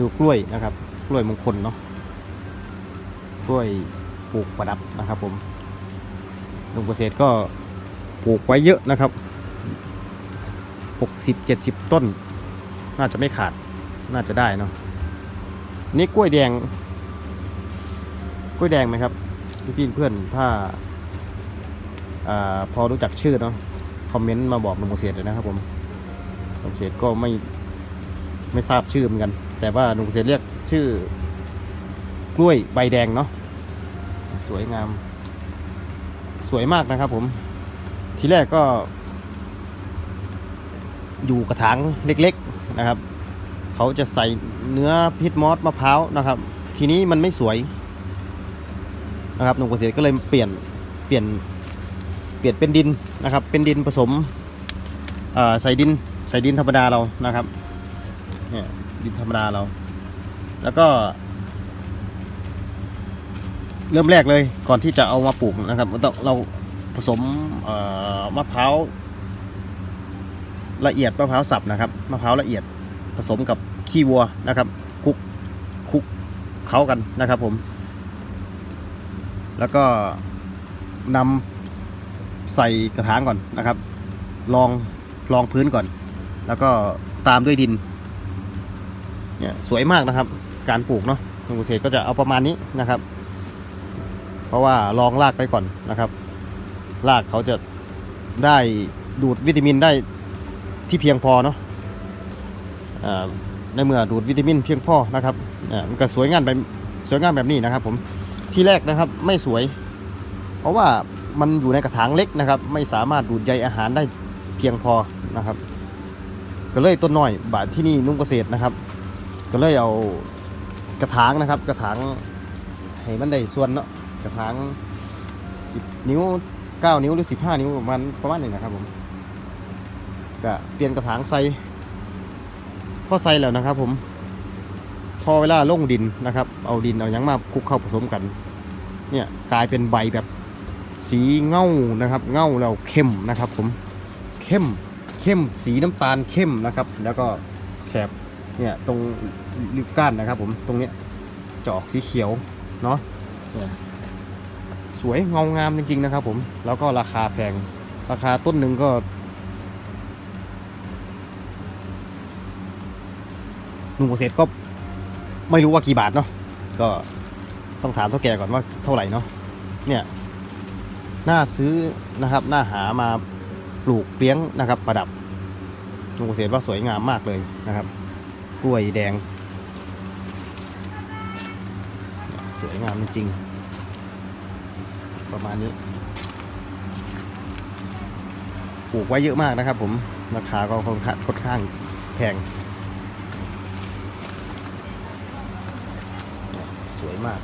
ดูกล้วยนะครับ กล้วยมงคลเนาะกล้วยปลูกประดับนะครับผมลุงเกษตรก็ปลูกไว้เยอะนะครับ 60 70 ต้น น่าจะไม่ขาดน่าจะได้เนาะนี่กล้วยแดง กล้วยแดงไหมครับพี่เพื่อนถ้าอาพอรู้จักชื่อเนาะคอมเมนต์มาบอกลุงเกษตรเลยนะครับผมลุงเกษตรก็ไม่ไม่ทราบชื่อเหมือนกัน แต่ว่าลุงเกษเรียกชื่อกล้วยใบแดงเนาะสวยงาม สวยมากนะครับผมทีแรกก็ อยู่กระถางเล็กๆนะครับ เขาจะใส่เนื้อพิษมอสมะพร้าวนะครับ ทีนี้มันไม่สวยนะครับหนุ่มเกษตรก็เลยเปลี่ยนเปลี่ยนเปลี่ยนเป็นดินนะครับ เป็นดินผสมใส่ดินใส่ดินธรรมดาเรานะครับเนี่ย ดินธรรมดาเรา แล้วก็ เริ่มแรกเลยก่อนที่จะเอามาปลูกนะครับเราเราผสมมะพร้าวละเอียดมะพร้าวสับนะครับมะพร้าวละเอียดผสมกับขี้วัวนะครับคลุกคลุกเขากันนะครับผม แล้วก็นำใส่กระถางก่อนนะครับรองรองพื้นก่อน แล้วก็ตามด้วยดิน เนี่ยสวยมากนะครับ การปลูกเนาะลุงเกษตรก็จะเอาประมาณนี้นะครับ เพราะว่ารองรากไปก่อนนะครับรากเขาจะได้ดูดวิตามินได้ที่เพียงพอเนาะในเมื่อดูดวิตามินเพียงพอนะครับมันก็สวยงามแบบสวยงามแบบนี้นะครับ ผมที่แรกนะครับไม่สวย เพราะว่ามันอยู่ในกระถางเล็กนะครับ ไม่สามารถดูดใยอาหารได้เพียงพอนะครับ ก็เลยต้นน้อยบาทที่นี่นุ่งเกษตรนะครับ ก็เลยเอากระถางนะครับ กระถางให้มันได้ส่วนเนาะกระถาง 10 นิ้ว 9 นิ้วหรือ 15 นิ้วประมาณประมาณนี้นะครับผมก็เปลี่ยนกระถางใส่พอใส่แล้วนะครับ ผมพอเวลาลงดินนะครับ เอาดินเอายังมาคลุกเข้าผสมกัน เนี่ยกลายเป็นใบแบบสีเง่านะครับ เง่าแล้วเข้มนะครับ ผมเข้มเข้มสีน้ำตาลเข้มนะครับ แล้วก็แถบ เนี่ยตรงริบก้านนะครับผมตรงเนี้ยจะออกสีเขียวเนาะสวยเงางามจริงๆนะครับผมแล้วก็ราคาแพงราคาต้นหนึ่งก็ลุงเกษตรก็ไม่รู้ว่ากี่บาทเนาะก็ต้องถามเท่าแก่ก่อนว่าเท่าไหร่เนาะเนี่ยน่าซื้อนะครับน่าหามาปลูกเลี้ยงนะครับ ประดับลุงเกษตรว่าสวยงามมากเลยนะครับ กล้วยแดง สวยงามจริง ประมาณนี้ ปลูกไว้เยอะมากนะครับผม ราคาก็ค่อนข้างางแพง สวยมาก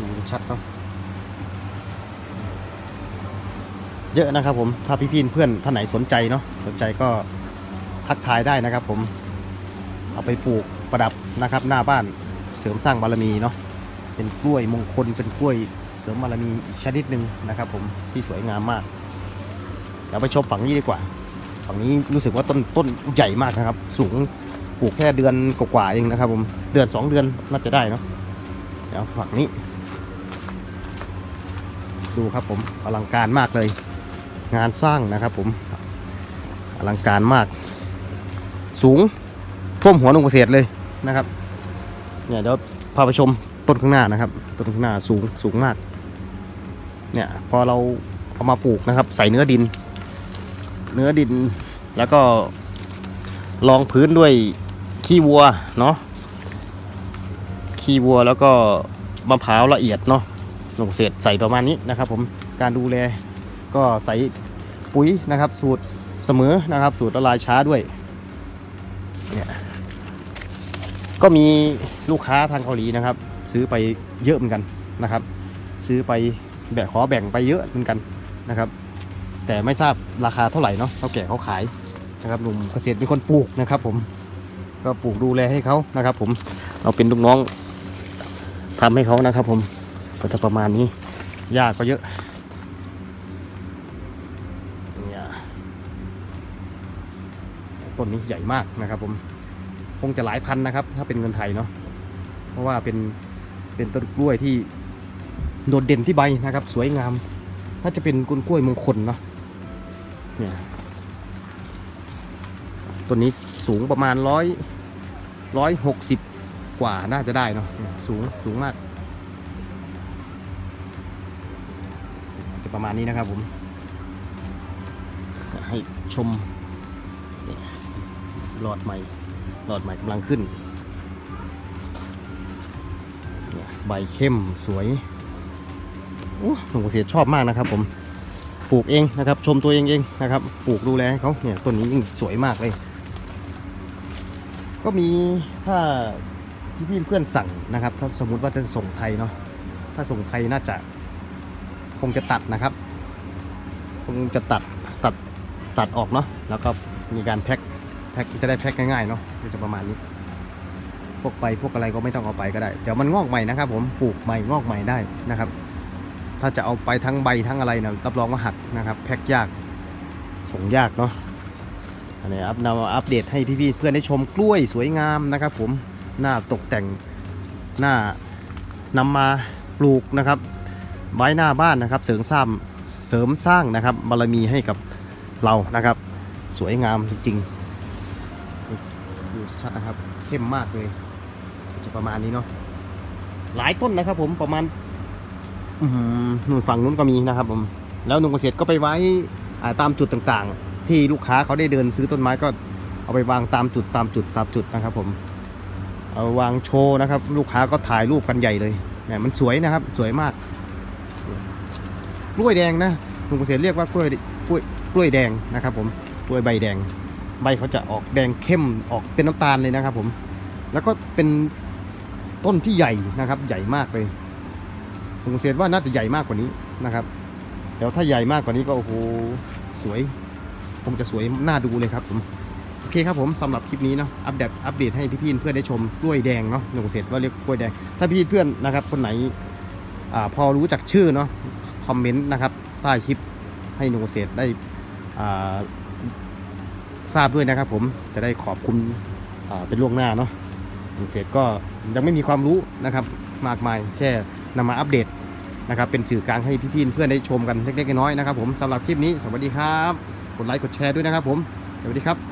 ดูชัดเนาะเยอะนะครับผม ถ้าพี่ๆเพื่อนท่านไหนสนใจเนาะ สนใจก็ทักทายได้นะครับผม เอาไปปลูกประดับนะครับ หน้าบ้านเสริมสร้างบารมีเนาะเป็นกล้วยมงคลเป็นกล้วยเสริมบารมีอีกชนิดหนึ่งนะครับ ผมที่สวยงามมากเดี๋ยวไปชมฝั่งนี้ดีกว่า ฝั่งนี้รู้สึกว่าต้นต้นใหญ่มากนะครับ สูงปลูกแค่เดือนกว่าๆเองนะครับ ผมเดือนสองเดือนน่าจะได้เนาะเดี๋ยวฝั่งนี้ ดูครับผมอลังการมากเลย งานสร้างนะครับ ผมอลังการมาก สูง ท่วมหัวนุ่งเกษตรเลยนะครับเนี่ยเดี๋ยวพาไปชมต้นข้างหน้านะครับต้นข้างหน้าสูงสูงมาก เนี่ยพอเราเอามาปลูกนะครับ ใส่เนื้อดิน เนื้อดินแล้วก็รองพื้นด้วยขี้วัวเนาะขี้วัวแล้วก็มะพร้าวละเอียดเนาะลงเศษใส่ประมาณนี้นะครับ ผมการดูแลก็ใส่ปุ๋ยนะครับ สูตรเสมอนะครับ สูตรละลายช้าด้วยเนี่ย ก็มีลูกค้าทางเกาหลีนะครับ ซื้อไปเยอะเหมือนกันนะครับ ซื้อไปแบ่งขอแบ่งไปเยอะเหมือนกันนะครับ แต่ไม่ทราบราคาเท่าไหร่เนาะเท่าแก่เขาขายนะครับหนุ่มเกษตรเป็นคนปลูกนะครับผมก็ปลูกดูแลให้เขานะครับ ผมเราเป็นลูกน้องทำให้เขานะครับ ผมก็จะประมาณนี้ยากก็เยอะต้นนี้ใหญ่มากนะครับผม คงจะหลายพันนะครับ ถ้าเป็นเงินไทยเนาะเพราะว่าเป็นเป็นต้นกล้วยที่โดดเด่นที่ใบนะครับ สวยงามถ้าจะเป็นกล้วยกล้วยมงคลเนาะเนี่ยต้นนี้สูงประมาณร้อยร้อยหกสิบกว่าน่าจะได้เนาะสูงสูงมาก จะประมาณนี้นะครับผมให้ชมหลอดใหม่ หลอดใหม่กำลังขึ้นเนี่ยใบเข้มสวยโอ้หลวงปู่เสียชอบมากนะครับผมปลูกเองนะครับ ชมตัวเองเองนะครับปลูกดูแลเขาเนี่ยต้นนี้ยิ่งสวยมากเลย ก็มีถ้าพี่พี่เพื่อนสั่งนะครับ ถ้าสมมุติว่าจะส่งไทยเนาะถ้าส่งไทยน่าจะคงจะตัดนะครับ คงจะตัดตัดตัดออกเนาะแล้วก็มีการแพ็ค แพ็คจะได้แพ็คง่ายๆเนาะก็จะประมาณนี้ พวกใบพวกอะไรก็ไม่ต้องเอาไปก็ได้เดี๋ยวมันงอกใหม่นะครับผมปลูกใหม่งอกใหม่ได้นะครับ ถ้าจะเอาไปทั้งใบทั้งอะไรนะรับรองว่าหักนะครับ แพ็คยากส่งยากเนาะอันนี้อัพนำอัปเดตให้พี่ๆเพื่อนได้ชมกล้วยสวยงามนะครับ ผมหน้าตกแต่งหน้านำมาปลูกนะครับไว้หน้าบ้านนะครับ เสริมสร้างเสริมสร้างนะครับบารมีให้กับเรานะครับ สวยงามจริงๆ ดูชัดนะครับ เข้มมากเลย จะประมาณนี้เนาะหลายต้นนะครับ ผมประมาณอื้อหือนู่นฝั่งนู้นก็มีนะครับ ผม แล้วหนุ่มเกษตรก็ไปไว้อ่าตามจุดต่างๆ ที่ลูกค้าเขาได้เดินซื้อต้นไม้ก็เอาไปวางตามจุดตามจุดตามจุดนะครับ ผม เอาวางโชว์นะครับ ลูกค้าก็ถ่ายรูปกันใหญ่เลยเนี่ยมันสวยนะครับ สวยมากกล้วยแดงนะลุงเกษตรเรียกว่ากล้วยกล้วยกล้วยแดงนะครับ ผมกล้วยใบแดง ใบเขาจะออกแดงเข้มออกเป็นน้ำตาลเลยนะครับผม แล้วก็เป็นต้นที่ใหญ่นะครับ ใหญ่มากเลยลุงเกษตรว่าน่าจะใหญ่มากกว่านี้นะครับเดี๋ยวถ้าใหญ่มากกว่านี้ก็โอ้โหสวยคงจะสวยน่าดูเลยครับผมโอเคครับผมสำหรับคลิปนี้เนาะอัปเดตอัปเดตให้พี่ๆเพื่อนได้ชมกล้วยแดงเนาะลุงเกษตรว่าเรียกกล้วยแดง ถ้าพี่เพื่อนนะครับ คนไหนอาพอรู้จักชื่อเนาะคอมเมนต์นะครับใต้คลิปให้หนูเกษตรได้อ่า ทราบด้วยนะครับ ผมจะได้ขอบคุณเป็นล่วงหน้าเนาะหนูเกษตรก็ยังไม่มีความรู้นะครับ มากมายแค่นำมาอัปเดตนะครับ เป็นสื่อกลางให้พี่ๆเพื่อนได้ชมกันเล็กๆน้อยๆนะครับ ผมสำหรับคลิปนี้สวัสดีครับกดไลค์กดแชร์ด้วยนะครับ ผมสวัสดีครับ